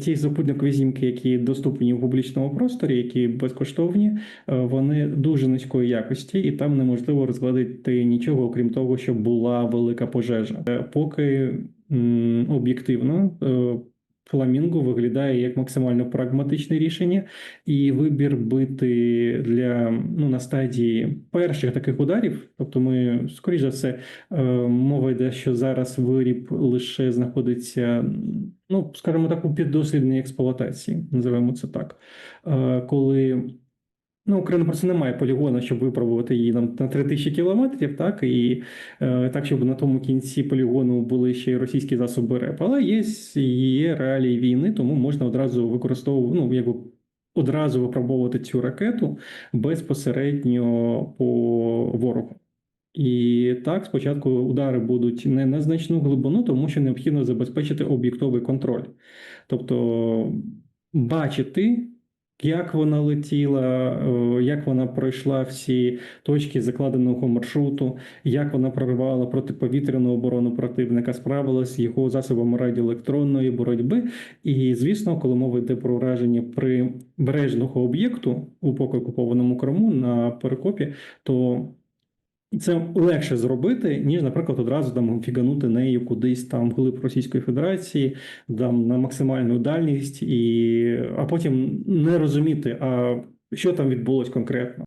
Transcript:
Ті супутникові знімки, які доступні в публічному просторі, які безкоштовні, е, вони дуже низької якості, і там неможливо розгладити нічого, окрім того, що була велика пожежа. Е, Поки об'єктивно. Фламінго виглядає як максимально прагматичне рішення, і вибір бити для ну на стадії перших таких ударів. Тобто, ми скоріш за все, е, мова йде, що зараз виріб лише знаходиться, ну скажімо так, у піддослідній експлуатації, називаємо це так. Е, Коли Ну, Україна просто немає полігону, щоб випробувати її нам на 3000 кілометрів, так і е, так, щоб на тому кінці полігону були ще й російські засоби РЕП. Але є, є реалії війни, тому можна одразу використовувати, ну якби одразу випробовувати цю ракету безпосередньо по ворогу. І так, спочатку удари будуть не на значну глибину, тому що необхідно забезпечити об'єктовий контроль. Тобто бачити, як вона летіла, е, як вона пройшла всі точки закладеного маршруту, як вона проривала протиповітряну оборону противника, справилась з його засобами радіоелектронної боротьби. І, звісно, коли мова йде про враження прибережного об'єкту у поки окупованому Криму на перекопі, то це легше зробити, ніж, наприклад, одразу там фіганути нею кудись там вглиб Російської Федерації, там на максимальну дальність, і а потім не розуміти, а що там відбулось конкретно.